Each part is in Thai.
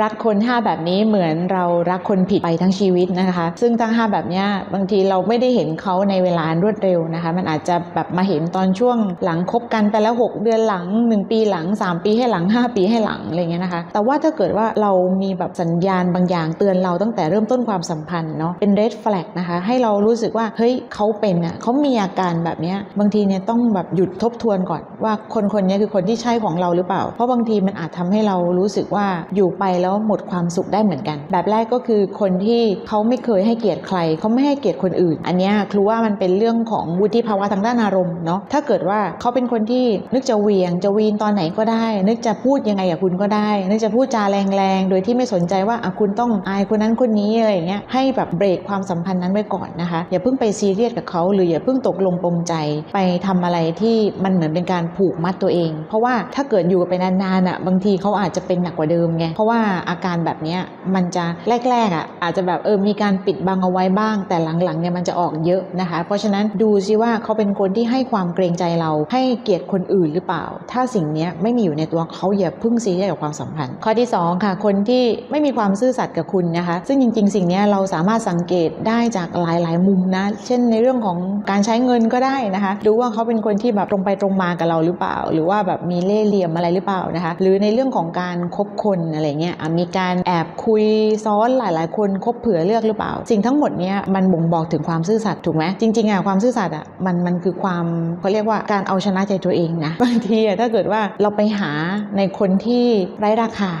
รักคน5แบบนี้เหมือนเรารักคนผิดไปทั้งชีวิตนะคะ ซึ่งทั้ง 5 แบบเนี้ยบางทีเราไม่ได้เห็นเขาในเวลารวดเร็วนะคะ มันอาจจะแบบมาเห็นตอนช่วงหลังคบกันไปแล้ว 6 เดือนหลัง 1 ปีหลัง 3 ปีให้หลัง 5 ปีให้หลังอะไรเงี้ยนะคะ แต่ว่าถ้าเกิดว่าเรามีแบบสัญญาณบางอย่างเตือนเราตั้งแต่เริ่มต้นความสัมพันธ์เนาะเป็น red flag นะคะให้เรารู้สึกว่าเฮ้ยเขาเป็นอะเขามีอาการแบบเนี้ยบางทีเนี่ยต้องแบบหยุดทบทวนก่อนว่าคนคนนี้คือคนที่ใช่ของเราหรือเปล่า เพราะบางทีมันอาจทำให้เรารู้สึกว่าอยู่ไปแล้วหมดความสุขได้เหมือนกัน แบบแรกก็คือคนที่เขาไม่เคยให้เกียรติใครเขาไม่ให้เกียรติคนอื่น อันเนี้ยครูว่ามันเป็นเรื่องของวุฒิภาวะทางด้านอารมณ์เนาะถ้าเกิดว่าเขาเป็นคนที่นึกจะเหวียง จะวีนตอนไหนก็ได้ นึกจะพูดยังไงกับคุณก็ได้ นึกจะพูดจาแรงๆ โดยที่ไม่สนใจว่าอะคุณต้องอายคนนั้นคนนี้อะไรอย่างเงี้ยให้แบบเบรกความสัมพันธ์นั้นไว้ก่อนนะคะอย่าเพิ่งไปซีเรียสกับเขาหรืออย่าเพิ่งตกลงปรงใจไปทำอะไรที่มันเหมือนเป็นการผูกมัดตัวเอง เพราะว่าถ้าเกิดอยู่ไปนานๆอะบางทีเขาอาจจะเป็นหนักกว่าเดิมไงเพราะว่าอาการแบบนี้มันจะแรกๆอะอาจจะแบบเออมีการปิดบังเอาไว้บ้าง แต่หลังๆเนี่ยมันจะออกเยอะนะคะ เพราะฉะนั้นดูซิว่าเขาเป็นคนที่ให้ความเกรงใจเราให้เกียรติคนอื่นหรือเปล่า ถ้าสิ่งนี้ไม่มีอยู่ในตัวเขาอย่าพึ่งซีเรียสกับความสัมพันธ์ ข้อที่สองค่ะ คนที่ไม่มีความซื่อสัตย์กับคุณนะคะ ซึ่งจริง ๆ สิ่งนี้เราสามารถสังเกตได้จากหลายๆ มุมนะ เช่นในเรื่องของการใช้เงินก็ได้นะคะดูว่าเขาเป็นคนที่แบบตรงไปตรงมากับเราหรือเปล่า หรือว่าแบบมีเล่ห์เหลี่ยมอะไรหรือเปล่านะคะ หรือในเรื่องของการคบคนอะไรเงี้ยมีการแอบคุยซ้อนหลาย ๆ คนคบเผื่อเลือกหรือเปล่า สิ่งทั้งหมดเนี้ยมันบ่งบอกถึงความซื่อสัตย์ถูกไหมจริง ๆอะความซื่อสัตย์อะมันมันคือความเขาเรียกว่าการเอาชนะใจตัวเองนะบางทีอะถ้าเกิดว่าเราไปหาในคนที่ไร้ราคา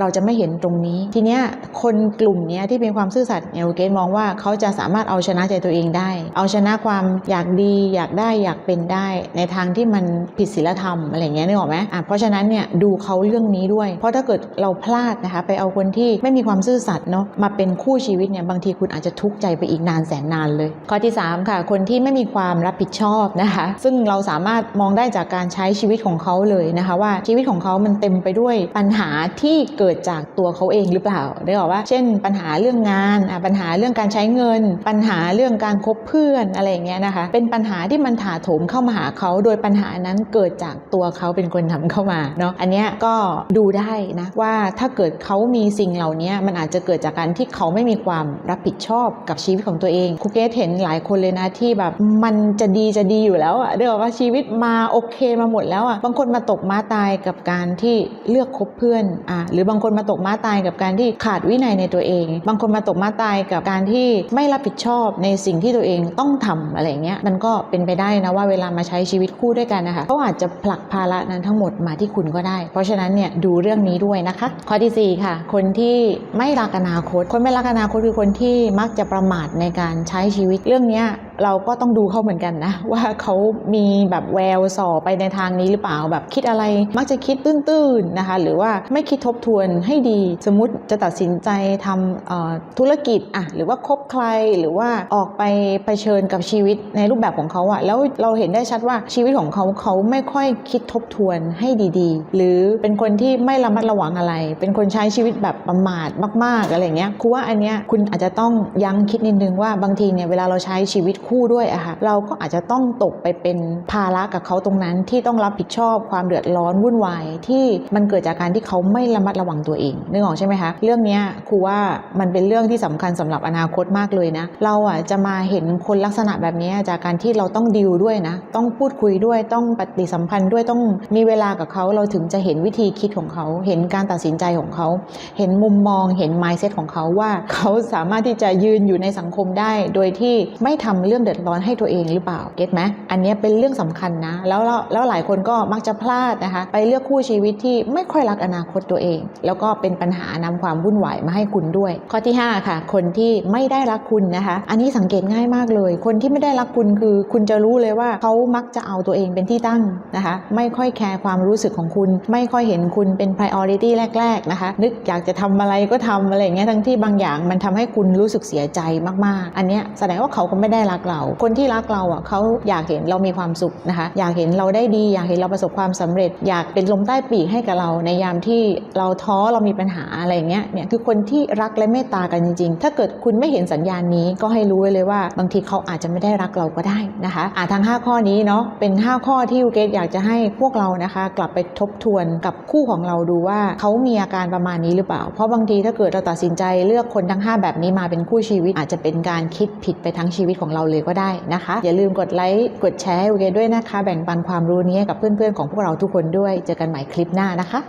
เราจะไม่เห็นตรงนี้ ทีเนี้ยคนกลุ่มเนี้ยที่เป็นความซื่อสัตย์เนี่ยเกตมองว่าเขาจะสามารถเอาชนะใจตัวเองได้ เอาชนะความอยากดีอยากได้อยากเป็นได้ ในทางที่มันผิดศีลธรรมอะไรเงี้ยนึกออกไหมอะเพราะฉะนั้นเนี่ยดูเขาเรื่องนี้ด้วย เพราะถ้าเกิดเราพลาดนะคะไปเอาคนที่ไม่มีความซื่อสัตย์เนาะมาเป็นคู่ชีวิตเนี่ยบางทีคุณอาจจะทุกข์ใจไปอีกนานแสนนานเลย ข้อที่ 3 ค่ะ คนที่ไม่มีความรับผิดชอบนะคะ ซึ่งเราสามารถมองได้จากการใช้ชีวิตของเขาเลยนะคะ ว่าชีวิตของเขามันเต็มไปด้วยปัญหาที่เกิดกิดจากตัวเขาเองหรือเปล่าได้บอกว่า เช่น ปัญหาเรื่องงานปัญหาเรื่องการใช้เงิน ปัญหาเรื่องการคบเพื่อนอะไรอย่างเงี้ยนะคะ เป็นปัญหาที่มันถาโถมเข้ามาหาเขาโดยปัญหานั้นเกิดจากตัวเขาเป็นคนทำเข้ามาเนาะอันเนี้ยก็ดูได้นะว่าถ้าเกิดเขามีสิ่งเหล่านี้มันอาจจะเกิดจากการที่เขาไม่มีความรับผิดชอบกับชีวิตของตัวเองครูเกสเห็นหลายคนเลยนะที่แบบมันจะดีจะดีอยู่แล้วอะเดี๋ยวว่าชีวิตมาโอเคมาหมดแล้วอะบางคนมาตกม้าตายกับการที่เลือกคบเพื่อนอะหรือบางางคนมาตกม้าตายกับการที่ขาดวินัยในตัวเอง บางคนมาตกม้าตายกับการที่ไม่รับผิดชอบในสิ่งที่ตัวเองต้องทำอะไรเงี้ยมันก็เป็นไปได้นะว่าเวลามาใช้ชีวิตคู่ด้วยกันนะคะเขาอาจจะผลักภาระนั้นทั้งหมดมาที่คุณก็ได้ เพราะฉะนั้นเนี่ยดูเรื่องนี้ด้วยนะคะ ข้อที่ 4 ค่ะ คนที่ไม่รักอนาคต คนไม่รักอนาคตคือคนที่มักจะประมาทในการใช้ชีวิตเรื่องเนี้ยเราก็ต้องดูเขาเหมือนกันนะ ว่าเขามีแบบแววส่อไปในทางนี้หรือเปล่าแบบคิดอะไร มักจะคิดตื้นๆนะคะ หรือว่าไม่คิดทบทวนให้ดี สมมติจะตัดสินใจทำธุรกิจอะหรือว่าคบใครหรือว่าออกไปไปเชิญกับชีวิตในรูปแบบของเขาอะแล้วเราเห็นได้ชัดว่าชีวิตของเขาเขาไม่ค่อยคิดทบทวนให้ดีๆ หรือเป็นคนที่ไม่ระมัดระวังอะไร เป็นคนใช้ชีวิตแบบประมาทมาก ๆอะไรเงี้ยครูว่าอันเนี้ยคุณอาจจะต้องยั้งคิดนิดนึงว่าบางทีเนี่ยเวลาเราใช้ชีวิตคู่ด้วยอะค่ะเราก็อาจจะต้องตกไปเป็นภาระกับเขาตรงนั้นที่ต้องรับผิดชอบความเดือดร้อนวุ่นวายที่มันเกิดจากการที่เขาไม่ระมัดระวังตัวเองนึกออกใช่ไหมคะเรื่องนี้ครูว่ามันเป็นเรื่องที่สำคัญสำหรับอนาคตมากเลยนะเราอะจะมาเห็นคนลักษณะแบบนี้จากการที่เราต้องดิวด้วยนะต้องพูดคุยด้วยต้องปฏิสัมพันธ์ด้วยต้องมีเวลากับเขาเราถึงจะเห็นวิธีคิดของเขา เห็นการตัดสินใจของเขา เห็นมุมมองเห็น mindset ของเขาว่า เขาสามารถที่จะยืนอยู่ในสังคมได้ โดยที่ไม่ทำเรื่องเดือดร้อนให้ตัวเองหรือเปล่าเก็ตไหมอันนี้เป็นเรื่องสำคัญนะ แล้วแล้วลวหลายคนก็มักจะพลาดนะคะ ไปเลือกคู่ชีวิตที่ไม่ค่อยรักอนาคตตัวเอง แล้วก็เป็นปัญหานำความวุ่นวายมาให้คุณด้วย ข้อที่ 5 ค่ะ คนที่ไม่ได้รักคุณนะคะ อันนี้สังเกตง่ายมากเลย คนที่ไม่ได้รักคุณคือ คุณจะรู้เลยว่าเขามักจะเอาตัวเองเป็นที่ตั้งนะคะ ไม่ค่อยแคร์ความรู้สึกของคุณ ไม่ค่อยเห็นคุณเป็น priority แรก ๆ นะคะ นึกอยากจะทำอะไรก็ทำอะไรอย่างเงี้ยทั้งที่บางอย่างมันทำให้คุณรู้สึกเสียใจมากๆ อันเนี้ยแสดงว่าเขาก็ไม่ได้รักเรา คนที่รักเราอะเขาอยากเห็นเรามีความสุขนะคะ อยากเห็นเราได้ดี อยากเห็นเราประสบความสำเร็จ อยากเป็นลมใต้ปีกให้กับเรา ในยามที่เราท้อเรามีปัญหาอะไรเงี้ยเนี่ยคือคนที่รักและเมตตากันจริง ๆ ถ้าเกิดคุณไม่เห็นสัญญาณนี้ก็ให้รู้ไว้เลยว่า บางทีเขาอาจจะไม่ได้รักเราก็ได้นะคะอ่าทั้ง 5 ข้อนี้เนาะเป็น 5 ข้อที่ยูเกตอยากจะให้พวกเรานะคะ กลับไปทบทวนกับคู่ของเราดูว่าเขามีอาการประมาณนี้หรือเปล่า เพราะบางทีถ้าเกิดเราตัดสินใจเลือกคนทั้ง 5 แบบนี้มาเป็นคู่ชีวิตอาจจะเป็นการคิดผิดไปทั้งชีวิตของเราเลยก็ได้นะคะ อย่าลืมกดไลค์กดแชร์ให้โอเคด้วยนะคะ แบ่งปันความรู้นี้กับเพื่อนๆของพวกเราทุกคนด้วย เจอกันใหม่คลิปหน้านะคะ